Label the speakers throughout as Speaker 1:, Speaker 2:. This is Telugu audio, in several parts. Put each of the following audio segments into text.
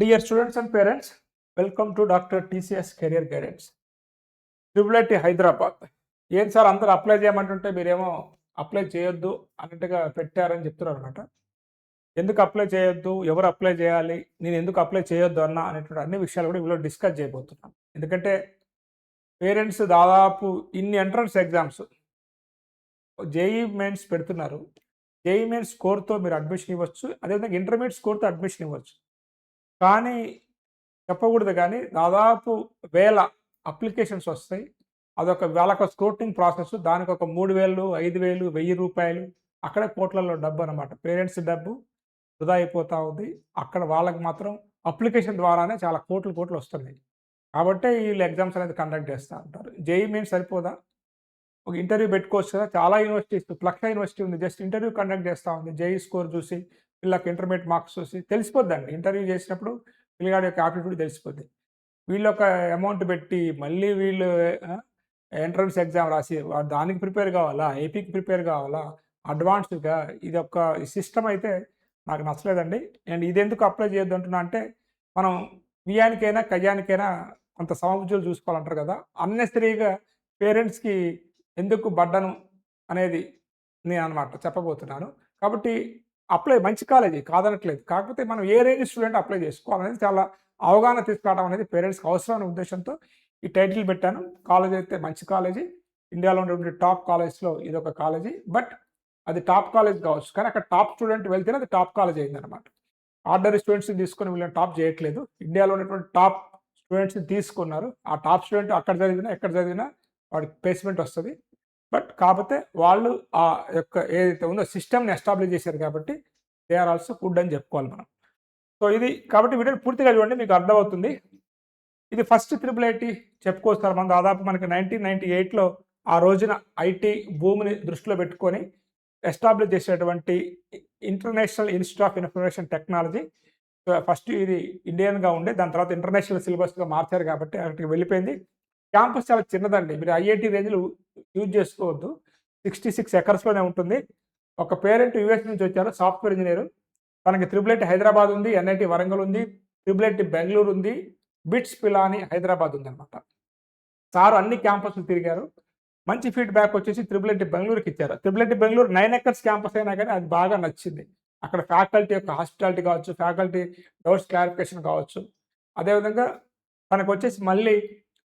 Speaker 1: Dear students and parents welcome to doctor TCS career guidance triple IT Hyderabad ఏం సార్ అందరూ అప్లై చేయమంటుంటే మీరేమో అప్లై చేయొద్దు అన్నట్టుగా పెట్టారని చెప్తున్నారు అనమాట ఎందుకు అప్లై చేయొద్దు? ఎవరు అప్లై చేయాలి? నేను ఎందుకు అప్లై చేయొద్దు అన్న అనేటువంటి అన్ని విషయాలు కూడా వీళ్ళు డిస్కస్ చేయబోతున్నాను ఎందుకంటే పేరెంట్స్ దాదాపు ఇన్ని ఎంట్రన్స్ ఎగ్జామ్స్ జేఈ మెయిన్స్ పెడుతున్నారు. జేఈ మెయిన్స్ స్కోర్తో మీరు అడ్మిషన్ ఇవ్వచ్చు. అదేవిధంగా ఇంటర్మీడియట్ స్కోర్తో అడ్మిషన్ ఇవ్వచ్చు. కానీ చెప్పకూడదు కానీ దాదాపు వేల అప్లికేషన్స్ వస్తాయి. అదొక వాళ్ళకి స్క్రూటింగ్ ప్రాసెస్ దానికి ఒక మూడు వేలు ఐదు వేలు వెయ్యి రూపాయలు. అక్కడే కోట్లలో డబ్బు అనమాట పేరెంట్స్ డబ్బు వృధా అయిపోతూ ఉంది. అక్కడ వాళ్ళకి మాత్రం అప్లికేషన్ ద్వారానే చాలా కోట్లు కోట్లు వస్తున్నాయి. కాబట్టి వీళ్ళు ఎగ్జామ్స్ అనేది కండక్ట్ చేస్తూ ఉంటారు. జేఈ మెయిన్ సరిపోదా? ఒక ఇంటర్వ్యూ పెట్టుకోవచ్చు కదా. చాలా యూనివర్సిటీస్ లక్ష యూనివర్సిటీ ఉంది. జస్ట్ ఇంటర్వ్యూ కండక్ట్ చేస్తూ ఉంది. జేఈ స్కోర్ చూసి వీళ్ళకి ఇంటర్మీడియట్ మార్క్స్ చూసి తెలిసిపోద్దండి. ఇంటర్వ్యూ చేసినప్పుడు పిల్లగాడి యొక్క ఆప్టిట్యూడ్ తెలిసిపోద్ది. వీళ్ళు ఒక అమౌంట్ పెట్టి మళ్ళీ వీళ్ళు ఎంట్రన్స్ ఎగ్జామ్ రాసి దానికి ప్రిపేర్ కావాలా? ఏపీకి ప్రిపేర్ కావాలా? అడ్వాన్స్డ్గా ఇది ఒక సిస్టమ్ అయితే నాకు నచ్చలేదండి. అండ్ ఇది ఎందుకు అప్లై చేయొద్దు అంటున్నా అంటే మనం వియానికైనా కయ్యానికైనా కొంత సమబుద్ధులు చూసుకోవాలంటారు కదా? అన్నెసరీగా పేరెంట్స్కి ఎందుకు బడ్డను అనేది నేను అనమాట చెప్పబోతున్నాను. కాబట్టి అప్లై మంచి కాలేజీ కాదనట్లేదు. కాకపోతే మనం ఏ రేంజ్ స్టూడెంట్ అప్లై చేసుకోవాలనేది చాలా అవగాహన తీసుకురావడం అనేది పేరెంట్స్కి అవసరమైన ఉద్దేశంతో ఈ టైటిల్ పెట్టాను. కాలేజ్ అయితే మంచి కాలేజీ ఇండియాలో ఉన్నటువంటి టాప్ కాలేజ్లో ఇది ఒక కాలేజీ బట్ అది టాప్ కాలేజ్ కావచ్చు. కానీ అక్కడ టాప్ స్టూడెంట్ వెళ్తేనే అది టాప్ కాలేజ్ అయిందనమాట ఆర్డర్ స్టూడెంట్స్ని తీసుకొని వీళ్ళని టాప్ చేయట్లేదు. ఇండియాలో ఉన్నటువంటి టాప్ స్టూడెంట్స్ని తీసుకున్నారు. ఆ టాప్ స్టూడెంట్ అక్కడ చదివినా ఎక్కడ చదివినా వాడికి ప్లేస్మెంట్ వస్తుంది. బట్ కాకపోతే వాళ్ళు ఆ యొక్క ఏదైతే ఉందో సిస్టమ్ని ఎస్టాబ్లిష్ చేశారు కాబట్టి దే ఆర్ ఆల్సో ఫుడ్ అని చెప్పుకోవాలి మనం. సో ఇది కాబట్టి వీడియో పూర్తిగా చూడండి మీకు అర్థమవుతుంది. ఇది ఫస్ట్ త్రిపుల్ ఐటీ చెప్పుకొస్తారు మనం దాదాపు మనకి నైన్టీన్ నైన్టీ ఎయిట్లో ఆ రోజున ఐటీ భూమిని దృష్టిలో పెట్టుకొని ఎస్టాబ్లిష్ చేసేటువంటి international institute of information technology first ఇది ఇండియన్గా ఉండే దాని తర్వాత ఇంటర్నేషనల్ సిలబస్గా మార్చారు కాబట్టి అక్కడికి వెళ్ళిపోయింది. క్యాంపస్ చాలా చిన్నదండి. మీరు ఐఐటి రేంజ్లు యూజ్ చేసుకోవద్దు. సిక్స్టీ సిక్స్ ఎకర్స్లోనే ఉంటుంది. ఒక పేరెంట్ యూఎస్ నుంచి వచ్చారు సాఫ్ట్వేర్ ఇంజనీర్. తనకి త్రిబుల్ హైదరాబాద్ ఉంది ఎన్ఐటి వరంగల్ ఉంది త్రిబులెట్ బెంగళూరు ఉంది బిట్స్ పిలాని హైదరాబాద్ ఉంది అనమాట సారు అన్ని క్యాంపస్లు తిరిగారు. మంచి ఫీడ్బ్యాక్ వచ్చేసి త్రిబులెట్ బెంగళూరుకి ఇచ్చారు. Triple IT Bengaluru nine acres campus అయినా కానీ అది బాగా నచ్చింది. అక్కడ ఫ్యాకల్టీ యొక్క హాస్పిటాలిటీ కావచ్చు ఫ్యాకల్టీ డౌట్స్ క్లారిఫికేషన్ కావచ్చు. అదేవిధంగా తనకు వచ్చేసి మళ్ళీ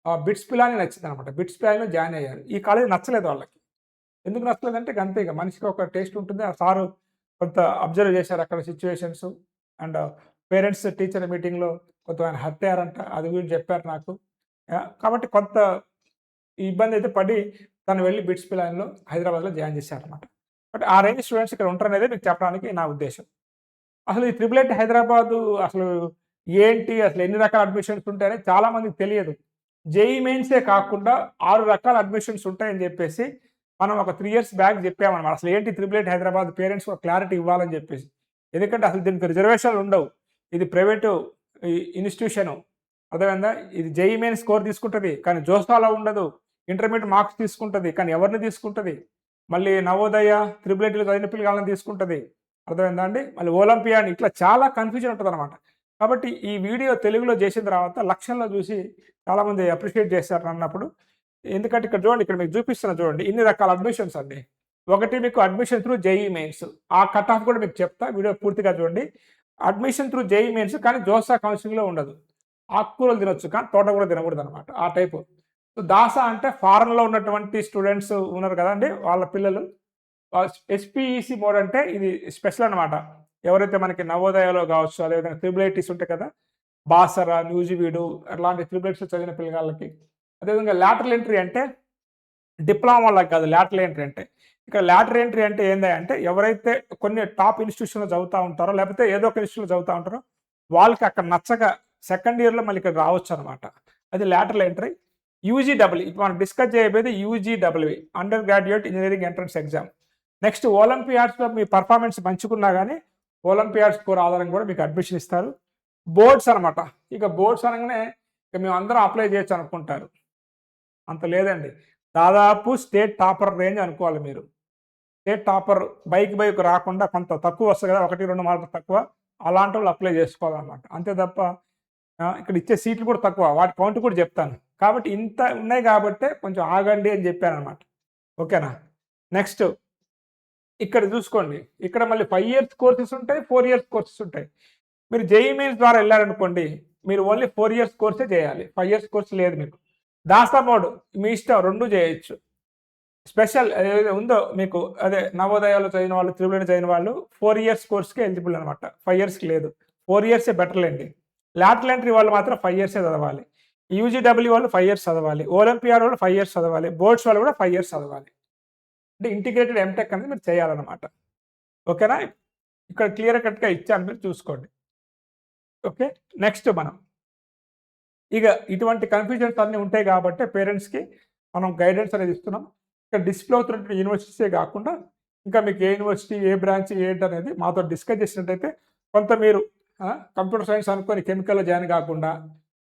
Speaker 1: బిట్స్ పిలాని నచ్చింది అనమాట బిట్స్ పిలాని జాయిన్ అయ్యారు. ఈ కాలేజ్ నచ్చలేదు వాళ్ళకి. ఎందుకు నచ్చలేదంటే అంతే ఇక. మనిషికి ఒక టేస్ట్ ఉంటుంది. ఆ సారు కొంత అబ్జర్వ్ చేశారు అక్కడ సిచ్యువేషన్స్. అండ్ పేరెంట్స్ టీచర్ మీటింగ్లో కొంత ఆయన హత్యారంట అది గురించి చెప్పారు నాకు. కాబట్టి కొంత ఇబ్బంది అయితే పడి తను వెళ్ళి బిట్స్ పిలాన్లో హైదరాబాద్లో జాయిన్ చేశారనమాట. బట్ ఆ రేంజ్ స్టూడెంట్స్ ఇక్కడ ఉంటారనేది మీకు చెప్పడానికి నా ఉద్దేశం. అసలు ఈ త్రిబుల్ ఎయిట్ హైదరాబాదు అసలు ఏంటి? అసలు ఎన్ని రకాల అడ్మిషన్స్ ఉంటాయని చాలా మందికి తెలియదు. జేఈ మెయిన్సే కాకుండా ఆరు రకాల అడ్మిషన్స్ ఉంటాయని చెప్పేసి మనం ఒక త్రీ ఇయర్స్ బ్యాక్ చెప్పామన్నమాట. అసలు ఏంటి త్రిబుల్ ఎయిట్ హైదరాబాద్ పేరెంట్స్ ఒక క్లారిటీ ఇవ్వాలని చెప్పేసి. ఎందుకంటే అసలు దీనికి రిజర్వేషన్లు ఉండవు. ఇది ప్రైవేటు ఇన్స్టిట్యూషను. అదేవిధంగా ఇది జేఈ మెయిన్ స్కోర్ తీసుకుంటుంది. కానీ జోసాలో ఉండదు. ఇంటర్మీడియట్ మార్క్స్ తీసుకుంటుంది. కానీ ఎవరిని తీసుకుంటుంది? మళ్ళీ నవోదయ త్రిబుల్ ఎయిట్లు చదివిన పిల్లగాళ్ళని తీసుకుంటుంది. అర్థమైందా అండి? మళ్ళీ ఒలింపియా ఇట్లా చాలా కన్ఫ్యూజన్ ఉంటుంది అనమాట కాబట్టి ఈ వీడియో తెలుగులో చేసిన తర్వాత లక్షల్లో చూసి చాలామంది అప్రిషియేట్ చేశారు అన్నప్పుడు. ఎందుకంటే ఇక్కడ చూడండి ఇక్కడ మీకు చూపిస్తున్నా చూడండి ఇన్ని రకాల అడ్మిషన్స్ అండి. ఒకటి మీకు అడ్మిషన్ త్రూ జేఈ మెయిన్స్ ఆ కట్ ఆఫ్ కూడా మీకు చెప్తా వీడియో పూర్తిగా చూడండి. అడ్మిషన్ త్రూ జేఈ మెయిన్స్ కానీ జోసా కౌన్సిలింగ్లో ఉండదు. ఆకుకూరలు తినొచ్చు కానీ తోట కూడా తినకూడదు అనమాట ఆ టైపు. సో దాసా అంటే ఫారెన్లో ఉన్నటువంటి స్టూడెంట్స్ ఉన్నారు కదండి వాళ్ళ పిల్లలు. ఎస్పీఈసి మోడ్ అంటే ఇది స్పెషల్ అనమాట ఎవరైతే మనకి నవోదయాలో కావచ్చు అదేవిధంగా త్రిబుల్ ఐటీస్ ఉంటాయి కదా బాసరా న్యూజివీడు అట్లాంటి త్రిబుల్ చదివిన పిల్లగాళ్ళకి. అదేవిధంగా లాటరల్ ఎంట్రీ అంటే డిప్లొమా వాళ్ళకి కాదు లాటరల్ ఎంట్రీ అంటే. ఇక్కడ లాటరల్ ఎంట్రీ అంటే ఏంది అంటే ఎవరైతే కొన్ని టాప్ ఇన్స్టిట్యూషన్లో చదువుతూ ఉంటారో లేకపోతే ఏదో ఒక ఇన్స్టిట్యూట్లో చదువుతూ ఉంటారో వాళ్ళకి అక్కడ నచ్చక సెకండ్ ఇయర్లో మళ్ళీ ఇక్కడ రావచ్చు అనమాట అది లాటరల్ ఎంట్రీ యూజీ డబ్ల్యూ ఇప్పుడు మనం డిస్కస్ చేయబోయేది UGW under graduate engineering entrance exam next ఒలింపియాడ్స్లో మీ పర్ఫార్మెన్స్ మంచుకున్నా కానీ ఒలింపియాడ్ స్కోర్ ఆధారంగా కూడా మీకు అడ్మిషన్ ఇస్తారు. బోర్డ్స్ అనమాట ఇక బోర్డ్స్ అనగానే ఇక మేము అందరం అప్లై చేయొచ్చు అనుకుంటారు. అంత లేదండి. దాదాపు స్టేట్ టాపర్ రేంజ్ అనుకోవాలి మీరు. స్టేట్ టాపర్ బైక్ బైక్ రాకుండా కొంత తక్కువ వస్తుంది కదా ఒకటి రెండు మార్కులు తక్కువ అలాంటి వాళ్ళు అప్లై చేసుకోవాలన్నమాట. అంతే తప్ప ఇక్కడ ఇచ్చే సీట్లు కూడా తక్కువ. వాటి కౌంట్ కూడా చెప్తాను. కాబట్టి ఇంత ఉన్నాయి కాబట్టి కొంచెం ఆగండి అని చెప్పాను అనమాట ఓకేనా? నెక్స్ట్ ఇక్కడ చూసుకోండి. ఇక్కడ మళ్ళీ ఫైవ్ ఇయర్స్ కోర్సెస్ ఉంటాయి ఫోర్ ఇయర్స్ కోర్సెస్ ఉంటాయి. మీరు జేఈ మెయిన్స్ ద్వారా వెళ్ళారనుకోండి మీరు ఓన్లీ ఫోర్ ఇయర్స్ కోర్సే చేయాలి. ఫైవ్ ఇయర్స్ కోర్స్ లేదు మీకు. దాస్తా మోడ్ మీ ఇష్టం రెండు చేయొచ్చు. స్పెషల్ ఏదైతే ఉందో మీకు అదే నవోదయాలు చదివిన వాళ్ళు త్రిబుల్ చదివిన వాళ్ళు ఫోర్ ఇయర్స్ కోర్స్కి ఎలిజిబుల్ అనమాట ఫైవ్ ఇయర్స్కి లేదు. ఫోర్ ఇయర్సే బెటర్లేండి లాటల్ ఎంట్రీ వాళ్ళు మాత్రం ఫైవ్ ఇయర్సే చదవాలి. యూజీడబ్ల్యూ వాళ్ళు ఫైవ్ ఇయర్స్ చదవాలి. ఒలింపియాడ్ వాళ్ళు ఫైవ్ ఇయర్స్ చదవాలి. బోర్డ్స్ వాళ్ళు కూడా ఫైవ్ ఇయర్స్ చదవాలి. అంటే ఇంటిగ్రేటెడ్ ఎంటెక్ అనేది మీరు చేయాలన్నమాట. ఓకేనా? ఇక్కడ క్లియర్ కట్గా ఇచ్చాను మీరు చూసుకోండి. ఓకే? నెక్స్ట్ మనం. ఇక ఇటువంటి కన్ఫ్యూజన్స్ అన్నీ ఉంటాయి కాబట్టి పేరెంట్స్కి మనం గైడెన్స్ అనేది ఇస్తున్నాం. ఇక్కడ డిస్ప్లే అవుతున్నటువంటి యూనివర్సిటీసే కాకుండా ఇంకా మీకు ఏ యూనివర్సిటీ ఏ బ్రాంచ్ ఏంటి అనేది మాతో డిస్కస్ చేసినట్టయితే కొంత మీరు కంప్యూటర్ సైన్స్ అనుకొని కెమికల్లో జాయిన్ కాకుండా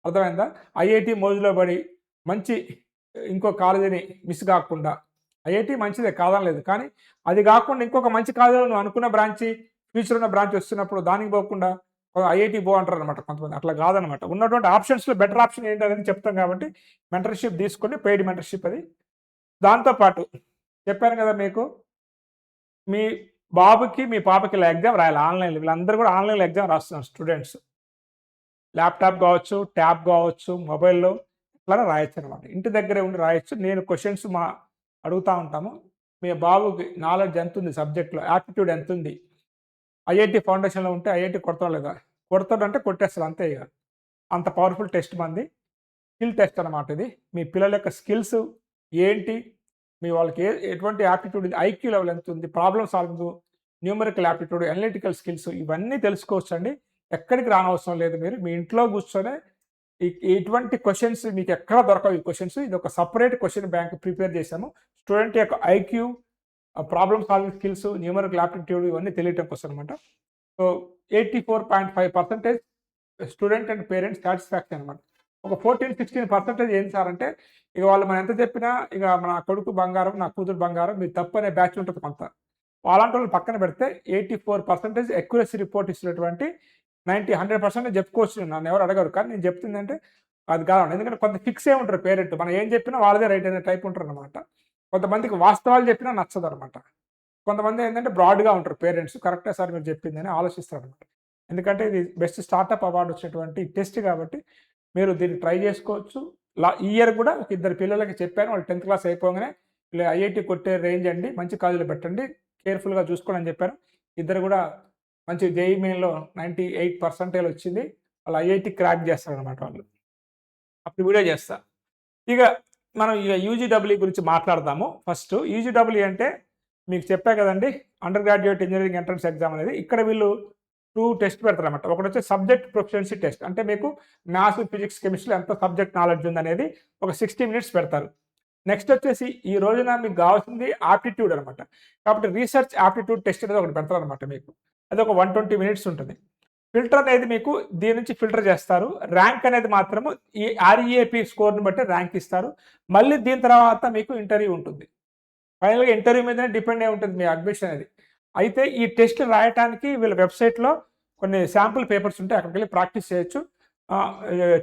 Speaker 1: అర్థమైందా? ఐఐటి మోజులో పడి మంచి ఇంకో కాలేజీని మిస్ కాకుండా ఐఐటి మంచిదే కాదనలేదు కానీ అది కాకుండా ఇంకొక మంచి కాలేజీలో నువ్వు అనుకున్న బ్రాంచి ఫ్యూచర్ ఉన్న బ్రాంచ్ వస్తున్నప్పుడు దానికి పోకుండా ఐఐటి బో అంటారు అనమాట కొంతమంది. అట్లా కాదనమాట ఉన్నటువంటి ఆప్షన్స్లో బెటర్ ఆప్షన్ ఏంటి అనేది చెప్తాం కాబట్టి మెంటర్షిప్ తీసుకొని పెయిడ్ మెంటర్షిప్ అది. దాంతోపాటు చెప్పాను కదా మీకు మీ బాబుకి మీ పాపకి ఇలా ఎగ్జామ్ రాయాలి ఆన్లైన్లో వీళ్ళందరూ కూడా ఆన్లైన్లో ఎగ్జామ్ రాస్తున్నారు స్టూడెంట్స్ ల్యాప్టాప్ కావచ్చు ట్యాబ్ కావచ్చు మొబైల్లో ఇట్లా రాయొచ్చు అనమాట ఇంటి దగ్గరే ఉండి రాయొచ్చు. నేను క్వశ్చన్స్ మా అడుగుతూ ఉంటాము. మీ బాబుకి నాలెడ్జ్ ఎంత ఉంది సబ్జెక్ట్లో యాప్టిట్యూడ్ ఎంత ఉంది ఐఐటి ఫౌండేషన్లో ఉంటే ఐఐటి కొడతాడు లేదా కొడతాడు అంటే కొట్టేస్తాడు అంతే ఇక. అంత పవర్ఫుల్ టెస్ట్ మంది. స్కిల్ టెస్ట్ అనమాట ఇది. మీ పిల్లల యొక్క స్కిల్స్ ఏంటి? మీ వాళ్ళకి ఏ ఎటువంటి యాప్టిట్యూడ్ ఉంది? ఐక్యూ లెవెల్ ఎంత ఉంది? Problem solving numerical aptitude analytical skills ఇవన్నీ తెలుసుకోవచ్చు అండి ఎక్కడికి రానవసరం లేదు మీరు. మీ ఇంట్లో కూర్చొనే ఇటువంటి క్వశ్చన్స్ మీకు ఎక్కడ దొరకవు. ఈ క్వశ్చన్స్ ఇది ఒక సపరేట్ క్వశ్చన్ బ్యాంక్ ప్రిపేర్ చేశాము. స్టూడెంట్ యొక్క IQ problem solving skills numeric aptitude ఇవన్నీ తెలియటం కోసం అనమాట so eighty four point five percentage student and parents satisfaction అనమాట ఒక ఫోర్టీన్ సిక్స్టీన్ పర్సెంటేజ్ ఏం సార్ అంటే ఇక వాళ్ళు మనం ఎంత చెప్పినా ఇక మన కొడుకు బంగారం నా కూతురు బంగారం మీరు తప్పు అనే బ్యాచ్ ఉంటుంది కొంత. అలాంటి వాళ్ళు పక్కన పెడితే eighty four percentage accuracy report ఇస్తున్నటువంటి నైంటీ హండ్రెడ్ పర్సెంట్ చెప్పుకోవచ్చు నన్ను ఎవరు అడగరు. కానీ నేను చెప్తుందంటే అది కాదు ఎందుకంటే కొంత ఫిక్స్ అయి ఉంటారు పేరెంట్ మనం ఏం చెప్పినా వాళ్ళదే రైట్ అనే టైప్ ఉంటారు అనమాట కొంతమందికి వాస్తవాలు చెప్పినా నచ్చదు అనమాట కొంతమంది ఏంటంటే బ్రాడ్గా ఉంటారు పేరెంట్స్. కరెక్టే సార్ మీరు చెప్పిందని ఆలోచిస్తారు అనమాట ఎందుకంటే ఇది బెస్ట్ స్టార్టప్ అవార్డు వచ్చినటువంటి టెస్ట్ కాబట్టి మీరు దీన్ని ట్రై చేసుకోవచ్చు. లా ఇయర్ కూడా ఒక ఇద్దరు పిల్లలకి చెప్పాను. వాళ్ళు టెన్త్ క్లాస్ అయిపోగానే ఇలా ఐఐటి కొట్టే రేంజ్ అండి. మంచి కాలేజీలో పెట్టండి. కేర్ఫుల్గా చూసుకోండి అని చెప్పాను ఇద్దరు కూడా మంచి జేఈ మెయిన్లో నైంటీ ఎయిట్ పర్సెంటేజ్ వచ్చింది. వాళ్ళు ఐఐటి క్రాక్ చేస్తారనమాట వాళ్ళు. అప్పుడు వీడియో చేస్తా. ఇక మనం ఇక యూజీడబ్ల్యూ గురించి మాట్లాడదాము ఫస్ట్ యూజీడబ్ల్యూ అంటే మీకు చెప్పా కదండి under graduate engineering entrance exam అనేది. ఇక్కడ వీళ్ళు టూ టెస్ట్ పెడతారన్నమాట. ఒకటి వచ్చి సబ్జెక్ట్ ప్రొఫిషియన్సీ టెస్ట్. అంటే మీకు మ్యాథ్స్ ఫిజిక్స్ కెమిస్ట్రీ ఎంత సబ్జెక్ట్ నాలెడ్జ్ ఉందనేది ఒక సిక్స్టీ మినిట్స్ పెడతారు. నెక్స్ట్ వచ్చేసి ఈ రోజున మీకు కావాల్సింది ఆప్టిట్యూడ్ అనమాట కాబట్టి రీసెర్చ్ ఆప్టిట్యూడ్ టెస్ట్ అనేది ఒకటి పెడతారు అనమాట మీకు. అది ఒక వన్ ట్వంటీ మినిట్స్ ఉంటుంది. ఫిల్టర్ అనేది మీకు దీని నుంచి ఫిల్టర్ చేస్తారు. ర్యాంక్ అనేది మాత్రము ఈ ఆర్ఈఏపీ స్కోర్ని బట్టి ర్యాంక్ ఇస్తారు. మళ్ళీ దీని తర్వాత మీకు ఇంటర్వ్యూ ఉంటుంది. ఫైనల్గా ఇంటర్వ్యూ మీదనే డిపెండ్ అయి ఉంటుంది మీ అడ్మిషన్ అనేది. అయితే ఈ టెస్ట్ రాయడానికి వీళ్ళ వెబ్సైట్లో కొన్ని శాంపుల్ పేపర్స్ ఉంటాయి. అక్కడికి వెళ్ళి ప్రాక్టీస్ చేయొచ్చు.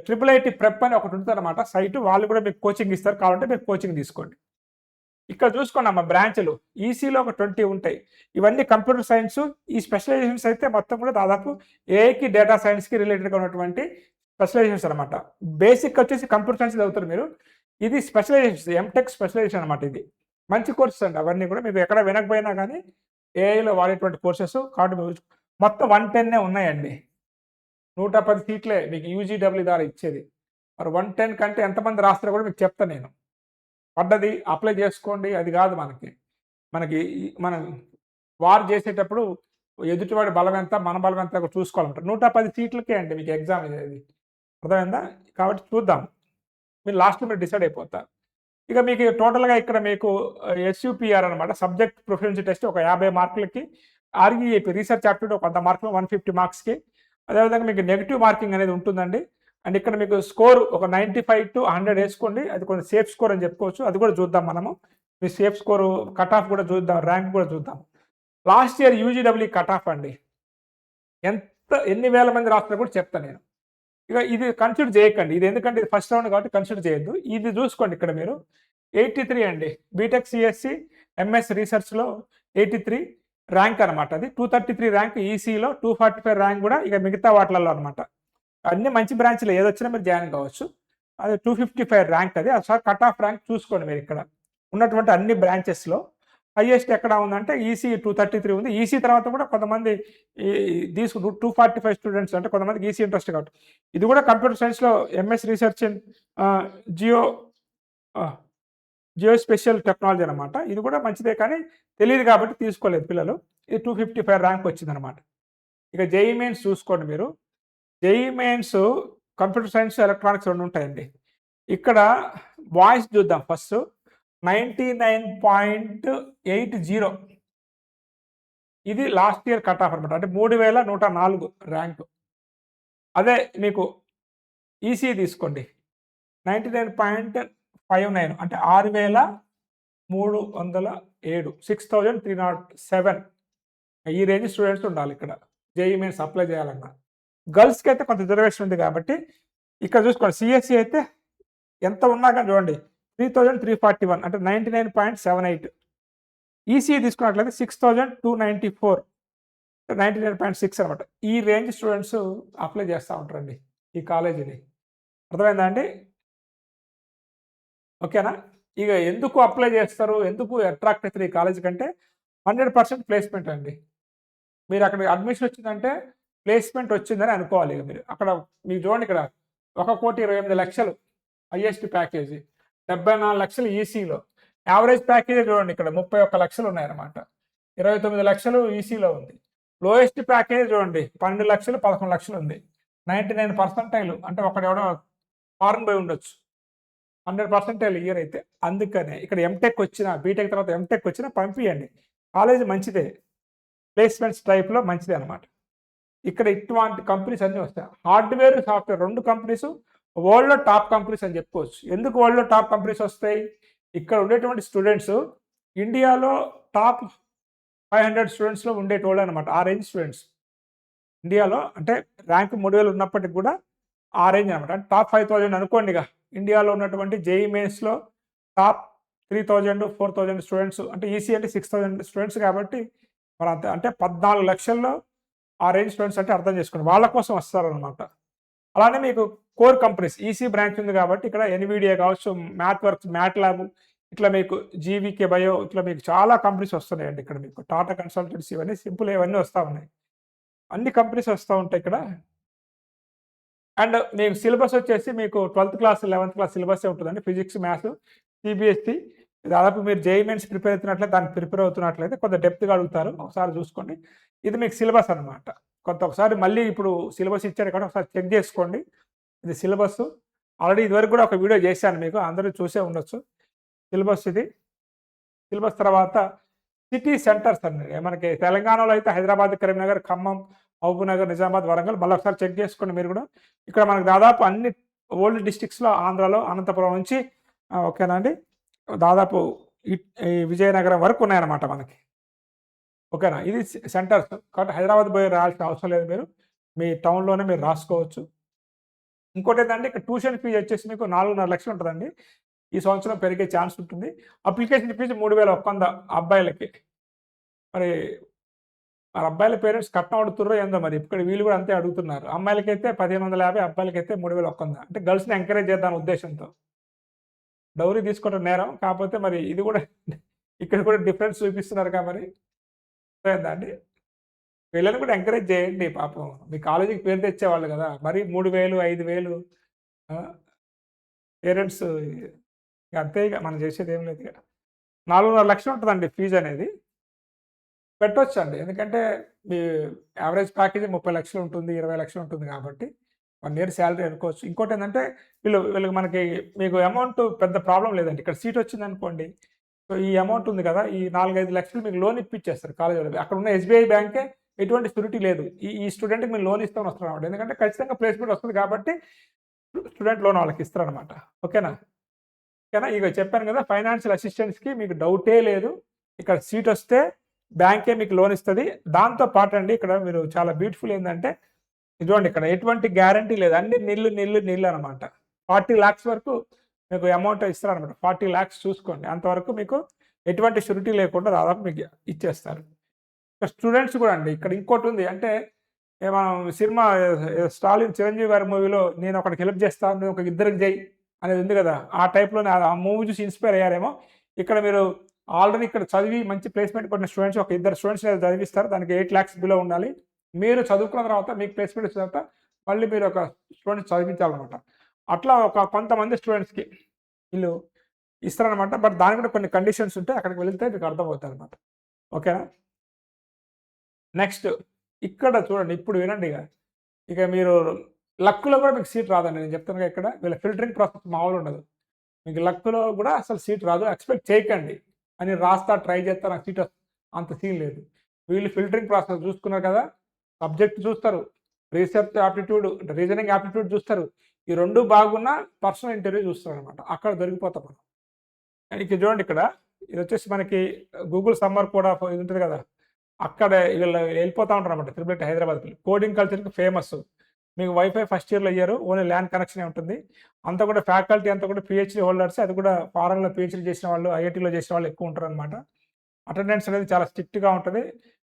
Speaker 1: ట్రిపుల్ ఐటీ ప్రెప్ అని ఒకటి ఉంటుంది అనమాట సైట్ వాళ్ళు కూడా మీకు కోచింగ్ ఇస్తారు. కావాలంటే మీరు కోచింగ్ తీసుకోండి. ఇక్కడ చూసుకోండి అమ్మ బ్రాంచ్లు. ఈసీలో ఒక ట్వంటీ ఉంటాయి. ఇవన్నీ కంప్యూటర్ సైన్స్ ఈ స్పెషలైజేషన్స్ అయితే మొత్తం కూడా దాదాపు ఏఐకి డేటా సైన్స్కి రిలేటెడ్గా ఉన్నటువంటి స్పెషలైజేషన్స్ అనమాట బేసిక్ వచ్చేసి కంప్యూటర్ సైన్స్ చదువుతారు మీరు. ఇది స్పెషలైజేషన్ ఎంటెక్ స్పెషలైజేషన్ అనమాట ఇది. మంచి కోర్సెస్ అండి అవన్నీ కూడా. మీకు ఎక్కడ వినకపోయినా కానీ ఏఐలో వాడేటువంటి కోర్సెస్ కాబట్టి మీరు మొత్తం వన్ టెన్నే ఉన్నాయండి. నూట పది సీట్లే మీకు యూజీడబ్ల్యూ ద్వారా ఇచ్చేది. మరి వన్ టెన్ కంటే ఎంతమంది రాస్తారో కూడా మీకు చెప్తాను నేను. పడ్డది అప్లై చేసుకోండి అది కాదు మనకి. మనకి మనం వార్ చేసేటప్పుడు ఎదుటివాడి బలం ఎంత మన బలం ఎంత చూసుకోవాలంటారు నూట పది సీట్లకే అండి మీకు ఎగ్జామ్ ఇది అర్థమైందా? కాబట్టి చూద్దాం. మీరు లాస్ట్ మీరు డిసైడ్ అయిపోతారు ఇక మీకు టోటల్గా ఇక్కడ మీకు ఎస్యూపిఆర్ అనమాట సబ్జెక్ట్ ప్రొఫిషియన్సీ టెస్ట్ ఒక యాభై మార్కులకి ఆర్ఈఏపీ రీసెర్చ్ యాప్టిట్యూడ్ ఒక వంద మార్కులు వన్ ఫిఫ్టీ మార్క్స్కి. అదేవిధంగా మీకు నెగిటివ్ మార్కింగ్ అనేది ఉంటుందండి. అండ్ ఇక్కడ మీకు స్కోర్ ఒక నైంటీ ఫైవ్ టు హండ్రెడ్ వేసుకోండి. అది కొంచెం సేఫ్ స్కోర్ అని చెప్పుకోవచ్చు. అది కూడా చూద్దాం మనము. మీ సేఫ్ స్కోర్ కట్ ఆఫ్ కూడా చూద్దాం ర్యాంక్ కూడా చూద్దాం. Last year UGW cut off అండి. ఎంత ఎన్ని వేల మంది రాస్తున్నా కూడా చెప్తాను నేను. ఇక ఇది కన్సిడర్ చేయకండి. ఇది ఎందుకంటే ఇది ఫస్ట్ రౌండ్ కాబట్టి కన్సిడర్ చేయొద్దు. ఇది చూసుకోండి ఇక్కడ మీరు. ఎయిటీ త్రీ అండి. బీటెక్ సిఎస్సి ఎంఎస్ రీసెర్చ్లో ఎయిటీ త్రీ ర్యాంక్ అనమాట అది. టూ థర్టీ త్రీ ర్యాంక్ ఈసీలో టూ ఫార్టీ ఫైవ్ ర్యాంక్ కూడా ఇక మిగతా వాటిలలో అనమాట అన్ని మంచి బ్రాంచ్లు ఏదొచ్చినా మీరు జాయిన్ కావచ్చు. అది టూ ఫిఫ్టీ ఫైవ్ ర్యాంక్ అది. ఒకసారి కట్ ఆఫ్ ర్యాంక్ చూసుకోండి మీరు ఇక్కడ. ఉన్నటువంటి అన్ని బ్రాంచెస్లో. హైయెస్ట్ ఎక్కడ ఉందంటే ఈసీ టూ థర్టీ త్రీ ఉంది. ఈసీ తర్వాత కూడా కొంతమంది తీసుకు టూ ఫార్టీ ఫైవ్ స్టూడెంట్స్ అంటే కొంతమందికి ఈసీ ఇంట్రెస్ట్ కాబట్టి. ఇది కూడా కంప్యూటర్ సైన్స్లో MS research in geo geospatial technology అనమాట ఇది కూడా మంచిదే కానీ తెలియదు కాబట్టి తీసుకోలేదు పిల్లలు. ఇది టూ ఫిఫ్టీ ఫైవ్ ర్యాంక్ వచ్చిందనమాట ఇక జేఈ మెయిన్స్ చూసుకోండి మీరు. JEE mains computer science electronics రెండు ఉంటాయండి. ఇక్కడ బాయ్స్ చూద్దాం first. Ninety nine point eight zero. ఇది లాస్ట్ ఇయర్ కట్ ఆఫ్ అనమాట. అంటే మూడు వేల నూట నాలుగు ర్యాంకు. అదే మీకు ఈసీ తీసుకోండి. Ninety nine point five nine అంటే ఆరు వేల మూడు వందల ఏడు. Six thousand three nought seven. ఈ రేంజ్ స్టూడెంట్స్ ఉండాలి ఇక్కడ. జేఈ మెయిన్స్ అప్లై చేయాలన్నా. గర్ల్స్కి అయితే కొంత రిజర్వేషన్ ఉంది కాబట్టి ఇక్కడ చూసుకోండి సిఎస్సి అయితే ఎంత ఉన్నా కానీ చూడండి three thousand three forty one అంటే ninety nine point seven eight ECE తీసుకున్నట్లయితే six thousand two ninety four ninety nine point six అనమాట. ఈ రేంజ్ స్టూడెంట్స్ అప్లై చేస్తూ ఉంటారండి ఈ కాలేజీని. అర్థమైందా అండి? ఓకేనా? ఇక ఎందుకు అప్లై చేస్తారు ఎందుకు అట్రాక్ట్ అవుతారు ఈ కాలేజ్ కంటే? హండ్రెడ్ పర్సెంట్ ప్లేస్మెంట్ అండి. మీరు అక్కడ అడ్మిషన్ వచ్చిందంటే ప్లేస్మెంట్ వచ్చిందని అనుకోవాలి ఇక మీరు. అక్కడ మీరు చూడండి ఇక్కడ ఒక కోటి ఇరవై ఎనిమిది లక్షలు హైయెస్ట్ ప్యాకేజీ. డెబ్బై నాలుగు లక్షలు ఈసీలో. యావరేజ్ ప్యాకేజీ చూడండి ఇక్కడ ముప్పై ఒక్క లక్షలు ఉన్నాయన్నమాట. ఇరవై తొమ్మిది లక్షలు ఈసీలో ఉంది. లోయెస్ట్ ప్యాకేజ్ చూడండి పన్నెండు లక్షలు పదకొండు లక్షలు ఉంది. నైంటీ నైన్ పర్సెంటైల్ అంటే ఒకడెవడో ఫారెన్ పోయి ఉండొచ్చు. హండ్రెడ్ పర్సెంటైల్ ఇయర్ అయితే అందుకనే ఇక్కడ ఎంటెక్ వచ్చిన బీటెక్ తర్వాత ఎంటెక్ వచ్చినా పంపించండి కాలేజ్ మంచిదే. ప్లేస్మెంట్స్ టైప్లో మంచిదే అనమాట ఇక్కడ ఇటువంటి కంపెనీస్ అన్నీ వస్తాయి. హార్డ్వేర్ సాఫ్ట్వేర్ రెండు కంపెనీస్ వరల్డ్లో టాప్ కంపెనీస్ అని చెప్పుకోవచ్చు. ఎందుకు వరల్డ్లో టాప్ కంపెనీస్ వస్తాయి? ఇక్కడ ఉండేటువంటి స్టూడెంట్స్ ఇండియాలో టాప్ ఫైవ్ హండ్రెడ్ స్టూడెంట్స్లో ఉండేటోళ్ళు అనమాట ఆ రేంజ్ స్టూడెంట్స్ ఇండియాలో అంటే ర్యాంక్ మూడు వేలు ఉన్నప్పటికి కూడా ఆ రేంజ్ అనమాట అంటే టాప్ ఫైవ్ థౌజండ్ అనుకోండి ఇక ఇండియాలో ఉన్నటువంటి జేఈ మెయిన్స్లో top three thousand four thousand students అంటే ఈసీ అంటే సిక్స్ థౌజండ్ స్టూడెంట్స్ కాబట్టి మరి అంత అంటే పద్నాలుగు లక్షల్లో ఆ రేంజ్ స్టూడెంట్స్ అంటే అర్థం చేసుకోండి వాళ్ళ కోసం వస్తారనమాట అలానే మీకు కోర్ కంపెనీస్ ఈసీ బ్రాంచ్ ఉంది కాబట్టి ఇక్కడ ఎన్విడియా కావచ్చు మ్యాథ్ వర్క్స్ మ్యాట్ ల్యాబ్ ఇట్లా మీకు జీవీకే బయో ఇట్లా మీకు చాలా కంపెనీస్ వస్తున్నాయండి ఇక్కడ మీకు. టాటా కన్సల్టెన్సీ ఇవన్నీ సింపుల్ ఇవన్నీ వస్తూ ఉన్నాయి. అన్ని కంపెనీస్ వస్తూ ఉంటాయి ఇక్కడ. అండ్ మీకు సిలబస్ వచ్చేసి మీకు twelfth class eleventh class syllabus ఉంటుందండి? ఫిజిక్స్ మ్యాథ్స్ సిబిఎస్సి దాదాపు మీరు జేఈమెంట్స్ ప్రిపేర్ అవుతున్నట్లయితే దానికి ప్రిపేర్ అవుతున్నట్లయితే కొంత డెప్త్గా అడుగుతారు. ఒకసారి చూసుకోండి. ఇది మీకు సిలబస్ అనమాట కొంత ఒకసారి మళ్ళీ ఇప్పుడు సిలబస్ ఇచ్చారు కాబట్టి ఒకసారి చెక్ చేసుకోండి. ఇది సిలబస్ ఆల్రెడీ ఇదివరకు కూడా ఒక వీడియో చేశాను మీకు. అందరూ చూసే ఉండొచ్చు. సిలబస్ ఇది. సిలబస్ తర్వాత సిటీ సెంటర్స్ అన్నీ మనకి తెలంగాణలో అయితే హైదరాబాద్ కరీంనగర్ ఖమ్మం మహబూబ్నగర్ నిజామాబాద్ వరంగల్ మళ్ళీ ఒకసారి చెక్ చేసుకోండి మీరు కూడా. ఇక్కడ మనకు దాదాపు అన్ని ఓల్డ్ డిస్టిక్స్లో ఆంధ్రాలో అనంతపురం నుంచి ఓకేనా అండి? దాదాపు ఈ విజయనగరం వరకు ఉన్నాయన్నమాట మనకి. ఓకేనా? ఇది సెంటర్స్. కాబట్టి హైదరాబాద్ పోయి రావాల్సిన అవసరం లేదు మీరు. మీ టౌన్లోనే మీరు రాసుకోవచ్చు. ఇంకోటి ఏంటంటే ఇక్కడ ట్యూషన్ ఫీజు వచ్చేసి మీకు నాలుగున్నర లక్షలు ఉంటుందండి. ఈ సంవత్సరం పెరిగే ఛాన్స్ ఉంటుంది. అప్లికేషన్ ఫీజు మూడు వేల ఒక్క వంద అబ్బాయిలకి. మరి మరి అబ్బాయిల పేరెంట్స్ కట్నం అడుగుతున్నారో ఏందో మరి. ఇక్కడ వీళ్ళు కూడా అంతే అడుగుతున్నారు. అమ్మాయిలకైతే పదిహేను వందల యాభై అబ్బాయిలకైతే మూడు వేల ఒక్క వంద అంటే గర్ల్స్ని ఎంకరేజ్ చేద్దాం ఉద్దేశంతో. డౌరీ తీసుకోవడం నేరం కాకపోతే మరి ఇది కూడా ఇక్కడ కూడా డిఫరెన్స్ చూపిస్తున్నారు కదా మరి. అండి వీళ్ళని కూడా ఎంకరేజ్ చేయండి పాపం. మీ కాలేజీకి పేరు తెచ్చేవాళ్ళు కదా. మరి మూడు వేలు ఐదు వేలు పేరెంట్స్ ఇక అంతే ఇక మనం చేసేది ఏం లేదు ఇక. నాలుగున్నర లక్షలు ఉంటుందండి ఫీజు అనేది. పెట్టవచ్చు అండి ఎందుకంటే మీ యావరేజ్ ప్యాకేజీ ముప్పై లక్షలు ఉంటుంది ఇరవై లక్షలు ఉంటుంది కాబట్టి. వన్ ఇయర్ శాలరీ అనుకోవచ్చు. ఇంకోటి ఏంటంటే వీళ్ళు వీళ్ళకి మనకి మీకు అమౌంట్ పెద్ద ప్రాబ్లం లేదండి. ఇక్కడ సీట్ వచ్చింది అనుకోండి సో ఈ అమౌంట్ ఉంది కదా ఈ నాలుగైదు లక్షలు మీకు లోన్ ఇప్పించేస్తారు కాలేజ్ అక్కడ ఉన్న ఎస్బీఐ బ్యాంకే ఎటువంటి స్టూరిటీ లేదు. ఈ ఈ స్టూడెంట్కి మీరు లోన్ ఇస్తామని వస్తారు అనమాట ఎందుకంటే ఖచ్చితంగా ప్లేస్మెంట్ వస్తుంది కాబట్టి స్టూడెంట్ లోన్ వాళ్ళకి ఇస్తారనమాట ఓకేనా? ఓకేనా? ఇక చెప్పాను కదా ఫైనాన్షియల్ అసిస్టెంట్స్కి మీకు డౌటే లేదు. ఇక్కడ సీట్ వస్తే బ్యాంకే మీకు లోన్ ఇస్తుంది. దాంతో పాటు అండి ఇక్కడ మీరు చాలా బ్యూటిఫుల్ ఏంటంటే చూడండి ఇక్కడ ఎటువంటి గ్యారంటీ లేదు. అన్ని నీళ్ళు నీళ్ళు నీళ్ళు అనమాట ఫార్టీ ల్యాక్స్ వరకు మీకు అమౌంట్ ఇస్తారనమాట ఫార్టీ ల్యాక్స్ చూసుకోండి. అంతవరకు మీకు ఎటువంటి షూరిటీ లేకుండా దాదాపు మీకు ఇచ్చేస్తారు. ఇక్కడ స్టూడెంట్స్ కూడా అండి ఇక్కడ ఇంకోటి ఉంది. అంటే మనం సినిమా స్టాలిన్ చిరంజీవి గారి మూవీలో నేను ఒకరికి హెల్ప్ చేస్తాను నువ్వు ఒక ఇద్దరికి చేయి అనేది ఉంది కదా. ఆ టైప్లో ఆ మూవీ చూసి ఇన్స్పైర్ అయ్యారేమో. ఇక్కడ మీరు ఆల్రెడీ ఇక్కడ చదివి మంచి ప్లేస్మెంట్ కొట్టిన స్టూడెంట్స్ ఒక ఇద్దరు స్టూడెంట్స్ చదివిస్తారు. దానికి ఎయిట్ ల్యాక్స్ బిలో ఉండాలి. మీరు చదువుకున్న తర్వాత మీకు ప్లేస్మెంట్ వచ్చిన తర్వాత మళ్ళీ మీరు ఒక స్టూడెంట్స్ చదివించాలన్నమాట. అట్లా ఒక కొంతమంది స్టూడెంట్స్కి వీళ్ళు ఇస్తారనమాట బట్ దానికి కూడా కొన్ని కండిషన్స్ ఉంటాయి అక్కడికి వెళితే మీకు అర్థమవుతుంది అనమాట ఓకేనా నెక్స్ట్ ఇక్కడ చూడండి ఇప్పుడు వినండి ఇక. ఇక మీరు లక్లో కూడా మీకు సీట్ రాదండి. నేను చెప్తాను ఇక్కడ వీళ్ళ ఫిల్టరింగ్ ప్రాసెస్ మామూలు ఉండదు. మీకు లక్లో కూడా అసలు సీట్ రాదు. ఎక్స్పెక్ట్ చేయకండి. అని రాస్తా ట్రై చేస్తా నాకు సీట్ అంత సీన్ లేదు. వీళ్ళు ఫిల్టరింగ్ ప్రాసెస్ చూసుకున్నారు కదా? సబ్జెక్ట్ చూస్తారు. రీసెర్చ్ యాప్టిట్యూడ్ రీజనింగ్ యాప్టిట్యూడ్ చూస్తారు. ఈ రెండు బాగున్నా పర్సనల్ ఇంటర్వ్యూ చూస్తారు అనమాట అక్కడ దొరికిపోతాం మనం. అండ్ ఇక్కడ చూడండి ఇక్కడ ఇది వచ్చేసి మనకి గూగుల్ సమ్మర్ కూడా ఇది ఉంటుంది కదా. అక్కడ వీళ్ళు వెళ్ళిపోతూ ఉంటారు అనమాట త్రిబుల్ హైదరాబాద్ కోడింగ్ కల్చర్కి ఫేమస్. మీకు వైఫై ఫస్ట్ ఇయర్లో అయ్యారు ఓన్లీ ల్యాండ్ కనెక్షన్ ఉంటుంది. అంతా కూడా ఫ్యాకల్టీ అంతా కూడా పిహెచ్డి హోల్డర్స్ అది కూడా ఫారెన్లో పిహెచ్డీ చేసిన వాళ్ళు ఐఐటీలో చేసిన వాళ్ళు ఎక్కువ ఉంటారు అనమాట అటెండెన్స్ అనేది చాలా స్ట్రిక్ట్గా ఉంటుంది.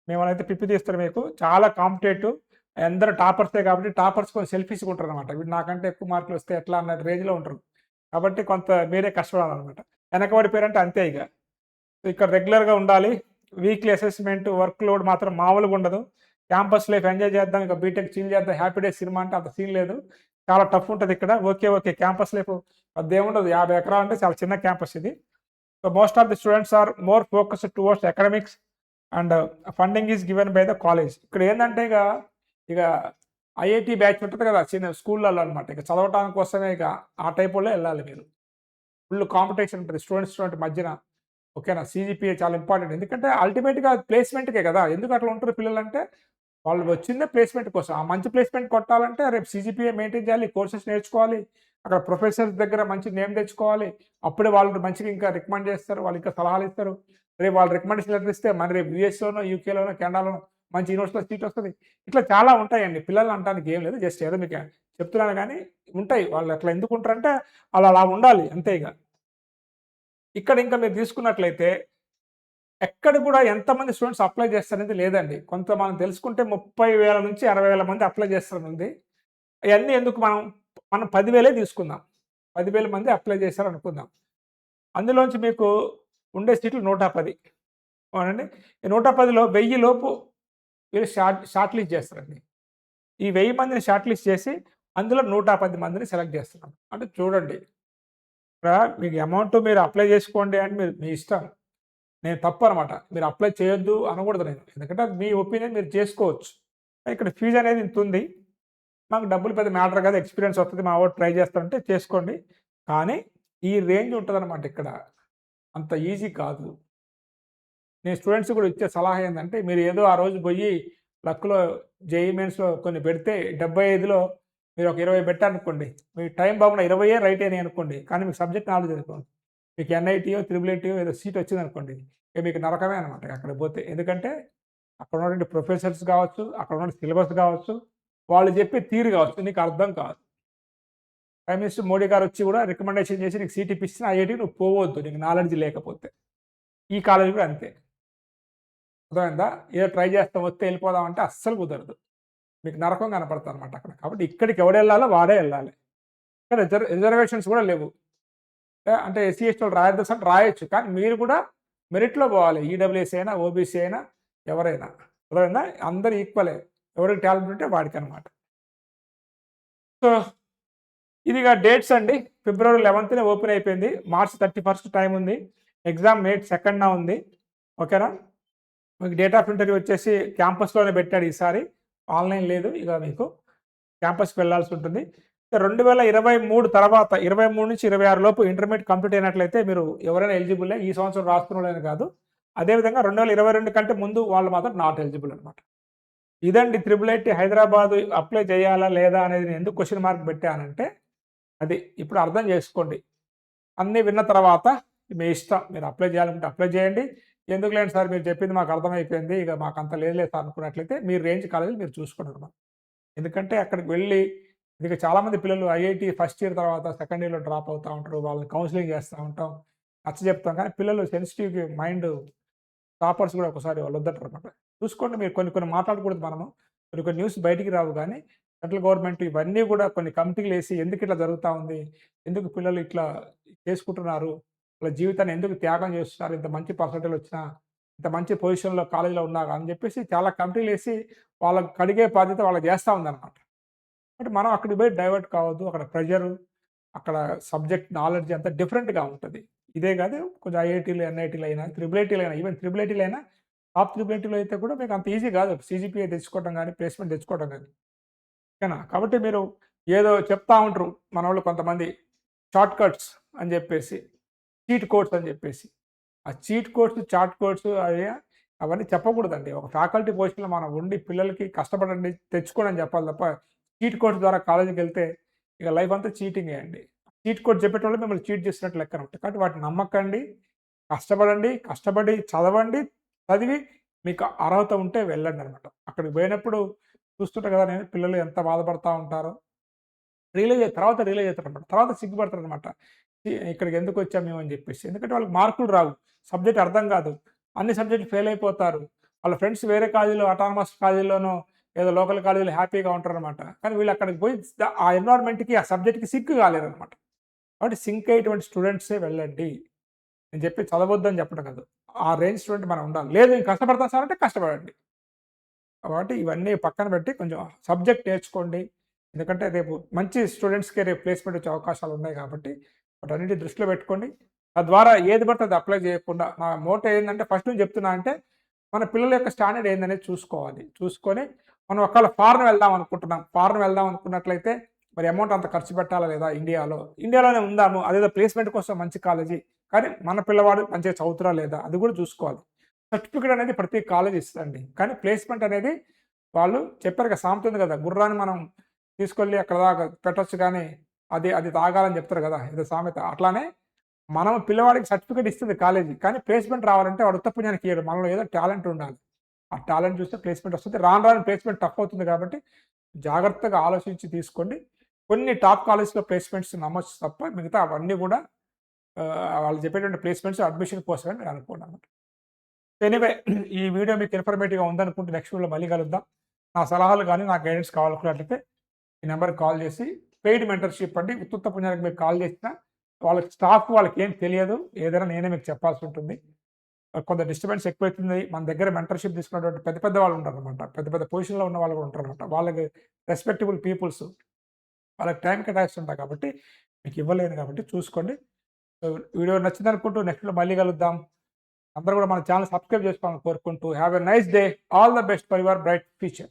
Speaker 1: మిమ్మల్ని అయితే పిప్పి తీస్తారు మీకు. చాలా కాంపిటేటివ్. అందరూ టాపర్సే కాబట్టి టాపర్స్ కొంచెం సెల్ఫీస్ ఉంటారు అనమాట వీడు నాకంటే ఎక్కువ మార్కులు వస్తే ఎట్లా అన్న రేంజ్లో ఉంటారు. కాబట్టి కొంత మీరే కష్టపడాలన్నమాట. వెనకబడి పేరంటే అంతే ఇక. ఇక్కడ రెగ్యులర్గా ఉండాలి. వీక్లీ అసెస్మెంట్ వర్క్ లోడ్ మాత్రం మామూలుగా ఉండదు. క్యాంపస్ లైఫ్ ఎంజాయ్ చేద్దాం ఇక బీటెక్ చిల్ చేద్దాం హ్యాపీ డే సినిమా అంటే అంత సీన్ లేదు. చాలా టఫ్ ఉంటుంది ఇక్కడ. ఓకే ఓకే క్యాంపస్ లైఫ్ అదేముండదు యాభై ఎకరాలు అంటే చాలా చిన్న క్యాంపస్ ఇది. So most of the students are more focus towards academics and funding is given by the college. ఇక్కడ ఏంటంటే ఇక ఇక ఐఐటి బ్యాచ్ ఉంటుంది కదా చిన్న స్కూళ్ళల్లో అనమాట ఇక చదవటానికి కోసమే ఇక ఆ టైపులో వెళ్ళాలి మీరు. ఫుల్ కాంపిటీషన్ ఉంటుంది స్టూడెంట్స్ స్టూడెంట్ మధ్యన. ఓకేనా? సీజీపీఏ చాలా ఇంపార్టెంట్ ఎందుకంటే అల్టిమేట్గా ప్లేస్మెంట్కే కదా. ఎందుకు అట్లా ఉంటారు పిల్లలు అంటే వాళ్ళు వచ్చిందే ప్లేస్మెంట్ కోసం. ఆ మంచి ప్లేస్మెంట్ కొట్టాలంటే రేపు సీజీపీఏ మెయింటైన్ చేయాలి కోర్సెస్ నేర్చుకోవాలి. అక్కడ ప్రొఫెసర్స్ దగ్గర మంచి నేమ్ తెచ్చుకోవాలి. అప్పుడే వాళ్ళు మంచిగా ఇంకా రికమెండ్ చేస్తారు వాళ్ళు ఇంకా సలహాలు ఇస్తారు. రేపు వాళ్ళు రికమెండేషన్ లెటర్ ఇస్తే మన రేపు యూఎస్లోనో యూకేలోనో కెనడాలోనో మంచి యూనివర్సిటీలో సీట్ వస్తుంది. ఇట్లా చాలా ఉంటాయండి. పిల్లలు అంటానికి ఏం లేదు. జస్ట్ ఏదో మీకు చెప్తున్నాను కానీ ఉంటాయి. వాళ్ళు అట్లా ఎందుకు ఉంటారంటే వాళ్ళు అలా ఉండాలి. అంతే ఇక. ఇక్కడ ఇంకా మీరు తీసుకున్నట్లయితే ఎక్కడ కూడా ఎంతమంది స్టూడెంట్స్ అప్లై చేస్తారనేది లేదండి. కొంత మనం తెలుసుకుంటే ముప్పై వేల నుంచి అరవై వేల మంది అప్లై చేస్తారనుంది. అవన్నీ ఎందుకు మనం మనం పదివేలే తీసుకుందాం. పదివేల మంది అప్లై చేశారు అనుకుందాం అందులోంచి మీకు ఉండే సీట్లు నూట పది. అవునండి? ఈ నూట పదిలో వెయ్యి లోపు వీళ్ళు షార్ట్ షార్ట్ లిస్ట్ చేస్తారండి. ఈ వెయ్యి మందిని షార్ట్ లిస్ట్ చేసి అందులో నూట పది మందిని సెలెక్ట్ చేస్తున్నాం. అంటే చూడండి. ఇక్కడ మీకు అమౌంట్ మీరు అప్లై చేసుకోండి అని మీరు మీ ఇష్టం. నేను తప్పు అనమాట. మీరు అప్లై చేయొద్దు అనకూడదు నేను. ఎందుకంటే మీ ఒపీనియన్ మీరు చేసుకోవచ్చు. ఇక్కడ ఫీజు అనేది ఇంత ఉంది. మాకు డబ్బులు పెద్ద మ్యాటర్ కదా ఎక్స్పీరియన్స్ వస్తుంది మా వాడు ట్రై చేస్తారంటే చేసుకోండి. కానీ ఈ రేంజ్ ఉంటుంది అనమాట ఇక్కడ. అంత ఈజీ కాదు. నేను స్టూడెంట్స్ కూడా ఇచ్చే సలహా ఏంటంటే మీరు ఏదో ఆ రోజు పోయి లక్లో జేఈ మెయిన్స్లో కొన్ని పెడితే డెబ్బై ఐదులో మీరు ఒక ఇరవై పెట్టారనుకోండి మీ టైం బాగున్నా ఇరవై రైట్ అయినాయి అనుకోండి కానీ మీకు సబ్జెక్ట్ నాలెడ్జ్ అనుకోండి మీకు ఎన్ఐటీయో త్రిబుల్ ఐటీయో ఏదో సీట్ వచ్చింది అనుకోండి ఇక మీకు నరకమే అనమాట అక్కడ పోతే. ఎందుకంటే అక్కడ ఉన్నటువంటి ప్రొఫెసర్స్ కావచ్చు అక్కడ ఉన్న సిలబస్ కావచ్చు వాళ్ళు చెప్పే తీరు కావచ్చు నీకు అర్థం కాదు. ప్రైమ్ మినిస్టర్ మోడీ గారు వచ్చి కూడా రికమెండేషన్ చేసి నీకు సీట్ ఇప్పించిన ఐఐటి నువ్వు పోవద్దు నీకు నాలెడ్జ్ లేకపోతే. ఈ కాలేజ్ కూడా అంతే. అర్థమైందా? ఏదో ట్రై చేస్తాం వస్తే వెళ్ళిపోదాం అంటే అస్సలు కుదరదు. మీకు నరకం కనపడుతుంది అనమాట అక్కడ. కాబట్టి ఇక్కడికి ఎవడు వెళ్ళాలో వాడే వెళ్ళాలి. ఇక్కడ రిజర్వ్ రిజర్వేషన్స్ కూడా లేవు. అంటే- ఎస్సీ ఎస్టీ వాళ్ళు రాయొద్దు అంటే రాయొచ్చు. కానీ మీరు కూడా మెరిట్లో పోవాలి. ఈడబ్ల్యూఎస్ అయినా ఓబీసీ అయినా ఎవరైనా. అర్థమైందా? అందరు ఈక్వలే ఎవరికి టాలెంట్ ఉంటే వాడికి అనమాట సో ఇదిగా డేట్స్ అండి. ఫిబ్రవరి లెవెన్త్నే ఓపెన్ అయిపోయింది. మార్చ్ థర్టీ ఫస్ట్ టైం ఉంది. ఎగ్జామ్ మేట్ సెకండ్న ఉంది. ఓకేనా? మీకు డేట్ ఆఫ్ ఇంటర్వ్యూ వచ్చేసి క్యాంపస్లోనే పెట్టాడు ఈసారి. ఆన్లైన్ లేదు ఇక మీకు. క్యాంపస్కి వెళ్ళాల్సి ఉంటుంది. రెండు వేల ఇరవై మూడు తర్వాత ఇరవై మూడు నుంచి ఇరవై ఆరు లోపు ఇంటర్మీడియట్ కంప్లీట్ అయినట్లయితే మీరు ఎవరైనా ఎలిజిబుల్. ఈ సంవత్సరం రాస్తున్న కాదు. అదేవిధంగా రెండు వేల ఇరవై రెండు కంటే ముందు వాళ్ళు మాత్రం నాట్ ఎలిజిబుల్ అనమాట ఇదండి త్రిబుల్ ఐటీ హైదరాబాద్ అప్లై చేయాలా లేదా అనేది నేను ఎందుకు క్వశ్చన్ మార్క్ పెట్టానంటే అది ఇప్పుడు అర్థం చేసుకోండి అన్నీ విన్న తర్వాత మీ ఇష్టం మీరు అప్లై చేయాలంటే అప్లై చేయండి ఎందుకు లేండి సార్ మీరు చెప్పింది మాకు అర్థమైపోయింది ఇక మాకు అంత లేదు లేదు సార్ అనుకున్నట్లయితే మీరు రేంజ్ కాలేజీలు మీరు చూసుకోండి అనమాట ఎందుకంటే అక్కడికి వెళ్ళి ఇక చాలామంది పిల్లలు ఐఐటి ఫస్ట్ ఇయర్ తర్వాత సెకండ్ ఇయర్‌లో డ్రాప్ అవుతా ఉంటారు. వాళ్ళని కౌన్సిలింగ్ చేస్తూ ఉంటాం. నచ్చజెప్తాం. కానీ పిల్లలు సెన్సిటివ్ మైండ్ టాపర్స్ కూడా ఒకసారి వాళ్ళు వద్దంటారనమాట. చూసుకోండి మీరు కొన్ని కొన్ని మాట్లాడకూడదు మనము. కొన్ని కొన్ని న్యూస్ బయటికి రావు కానీ సెంట్రల్ గవర్నమెంట్ ఇవన్నీ కూడా కొన్ని కమిటీలు వేసి ఎందుకు ఇట్లా జరుగుతూ ఉంది? ఎందుకు పిల్లలు ఇట్లా చేసుకుంటున్నారు? వాళ్ళ జీవితాన్ని ఎందుకు త్యాగం చేస్తున్నారు? ఇంత మంచి పర్సంటేజ్ వచ్చినా, ఇంత మంచి పొజిషన్‌లో కాలేజీలో ఉన్నా అని చెప్పేసి చాలా కమిటీలు వేసి వాళ్ళకి కడిగే బాధ్యత వాళ్ళకి చేస్తూ ఉందన్నమాట బట్ మనం అక్కడికి పోయి డైవర్ట్ కావద్దు. అక్కడ ప్రెషరు, అక్కడ సబ్జెక్ట్ నాలెడ్జ్ అంతా డిఫరెంట్‌గా ఉంటుంది ఇదే కాదు కొంచెం ఐఐటీలు, ఎన్ఐటీలు అయినా, త్రిబుల్ ఐటీలు అయినా, ఈవెన్ త్రిబుల్ ఐటీలు అయినా టాప్ అయితే కూడా మీకు అంత ఈజీ కాదు. సీజీపీఏ తెచ్చుకోవడం కానీ ప్లేస్‌మెంట్ తెచ్చుకోవడం కానీ ఓకేనా? కాబట్టి మీరు ఏదో చెప్తా ఉంటారు మన వాళ్ళు కొంతమంది షార్ట్ కట్స్ అని చెప్పేసి, చీట్ కోడ్స్ అని చెప్పేసి. ఆ చీట్ కోడ్స్, చార్ట్ కోడ్స్ అవి అవన్నీ చెప్పకూడదండి. ఒక ఫ్యాకల్టీ పొజిషన్‌లో మనం ఉండి పిల్లలకి కష్టపడండి, తెచ్చుకోండి అని చెప్పాలి తప్ప చీట్ కోడ్స్ ద్వారా కాలేజీకి వెళ్తే ఇక లైఫ్ అంతా చీటింగే అండి. చీట్ కోడ్ చెప్పేటోళ్ళు మిమ్మల్ని చీట్ చేసినట్టు ఉంటాయి కాబట్టి వాటిని నమ్మకండి. కష్టపడండి. కష్టపడి చదవండి. చదివి మీకు అర్హత ఉంటే వెళ్ళండి అనమాట అక్కడికి పోయినప్పుడు చూస్తుంటే కదా నేను పిల్లలు ఎంత బాధపడతా ఉంటారో. రియలైజ్ తర్వాత రియలైజ్ అవుతారనమాట. తర్వాత సిగ్గుపడతారు అనమాట ఇక్కడికి ఎందుకు వచ్చాం మేము అని చెప్పేసి. ఎందుకంటే వాళ్ళకి మార్కులు రావు. సబ్జెక్ట్ అర్థం కాదు. అన్ని సబ్జెక్టులు ఫెయిల్ అయిపోతారు. వాళ్ళ ఫ్రెండ్స్ వేరే కాలేజీలో అటానమస్ కాలేజీలోనో ఏదో లోకల్ కాలేజీలో హ్యాపీగా ఉంటారనమాట. కానీ వీళ్ళు అక్కడికి పోయి ఆ ఎన్విరాన్మెంట్‌కి, ఆ సబ్జెక్ట్‌కి సిక్కు కాలేరనమాట. కాబట్టి సింక్ అయ్యేటువంటి స్టూడెంట్సే వెళ్ళండి. నేను చెప్పి చదవద్దని చెప్పడం కాదు. ఆ రేంజ్ స్టూడెంట్ మనం ఉండాలి. లేదు నేను కష్టపడతాను సార్ అంటే కష్టపడండి. కాబట్టి ఇవన్నీ పక్కన పెట్టి కొంచెం సబ్జెక్ట్ నేర్చుకోండి. ఎందుకంటే రేపు మంచి స్టూడెంట్స్కి రేపు ప్లేస్‌మెంట్ వచ్చే అవకాశాలు ఉన్నాయి కాబట్టి వాటన్నిటిని దృష్టిలో పెట్టుకోండి. తద్వారా ఏది పడితే అది అప్లై చేయకుండా నా మోటో ఏంటంటే ఫస్ట్ నుంచి చెప్తున్నా అంటే మన పిల్లల యొక్క స్టాండర్డ్ ఏందనేది చూసుకోవాలి. చూసుకొని మనం ఒకవేళ ఫారెన్ వెళ్దాం అనుకుంటున్నాం. ఫారెన్ వెళ్దాం అనుకున్నట్లయితే మరి అమౌంట్ అంత ఖర్చు పెట్టాలా లేదా ఇండియాలో? ఇండియాలోనే ఉందాము. అదేదో ప్లేస్‌మెంట్ కోసం మంచి కాలేజీ. కానీ మన పిల్లవాడు మంచిగా చదువుతురా లేదా? అది కూడా చూసుకోవాలి. సర్టిఫికేట్ అనేది ప్రతి కాలేజ్ ఇస్తదండి. కానీ ప్లేస్‌మెంట్ అనేది వాళ్ళు చెప్పారు కదా! సామెత కదా! గుర్రాన్ని మనం తీసుకెళ్ళి అక్కడ దాకా పెట్టొచ్చు కానీ అది అది తాగాలని చెప్తారు కదా! ఏదో సామెత. అట్లానే మనం పిల్లవాడికి సర్టిఫికేట్ ఇస్తుంది కాలేజీ. కానీ ప్లేస్‌మెంట్ రావాలంటే వాడు ఉత్త పుణ్యానికి ఇయ్యడు. మనలో ఏదో టాలెంట్ ఉండాలి. ఆ టాలెంట్ చూస్తే ప్లేస్‌మెంట్ వస్తుంది రాను రాని ప్లేస్‌మెంట్ టఫ్ అవుతుంది కాబట్టి జాగ్రత్తగా ఆలోచించి తీసుకోండి. కొన్ని టాప్ కాలేజ్‌లో ప్లేస్‌మెంట్స్ నమ్మచ్చు తప్ప మిగతా అవన్నీ కూడా వాళ్ళు చెప్పేటువంటి ప్లేస్‌మెంట్స్ అడ్మిషన్ కోసమే నేను అనుకున్నాను ఎనీవే ఈ వీడియో మీకు ఇన్ఫర్మేటివ్‌గా ఉందనుకుంటే నెక్స్ట్ వీడియోలో మళ్ళీ కలుద్దాం. నా సలహాలు కానీ నా గైడెన్స్ కావాలనుకున్నట్లయితే ఈ నెంబర్కి కాల్ చేసి పెయిడ్ మెంటర్‌షిప్ అండి. ఉత్తుత్త పుణ్యానికి మీరు కాల్ చేసినా వాళ్ళకి స్టాఫ్ వాళ్ళకి ఏం తెలియదు. ఏదైనా నేనే మీకు చెప్పాల్సి ఉంటుంది. కొంత డిస్టర్బెన్స్ ఎక్కువైతుంది. మన దగ్గర మెంటర్‌షిప్ తీసుకున్నటువంటి పెద్ద పెద్ద వాళ్ళు ఉంటారనమాట. పెద్ద పెద్ద పొజిషన్‌లో ఉన్న వాళ్ళు కూడా ఉంటారనమాట. వాళ్ళకి రెస్పెక్టబుల్ పీపుల్స్. వాళ్ళకి టైం కేటాయిస్తుంటారు కాబట్టి మీకు ఇవ్వలేను కాబట్టి చూసుకోండి. సో వీడియో నచ్చిందనుకుంటూ నెక్స్ట్ నెక్స్ట్లో మళ్ళీ కలుద్దాం. అందరూ కూడా మన ఛానల్ సబ్స్క్రైబ్ చేసుకోవాలని కోరుకుంటూ have a nice day. All the best for your bright future.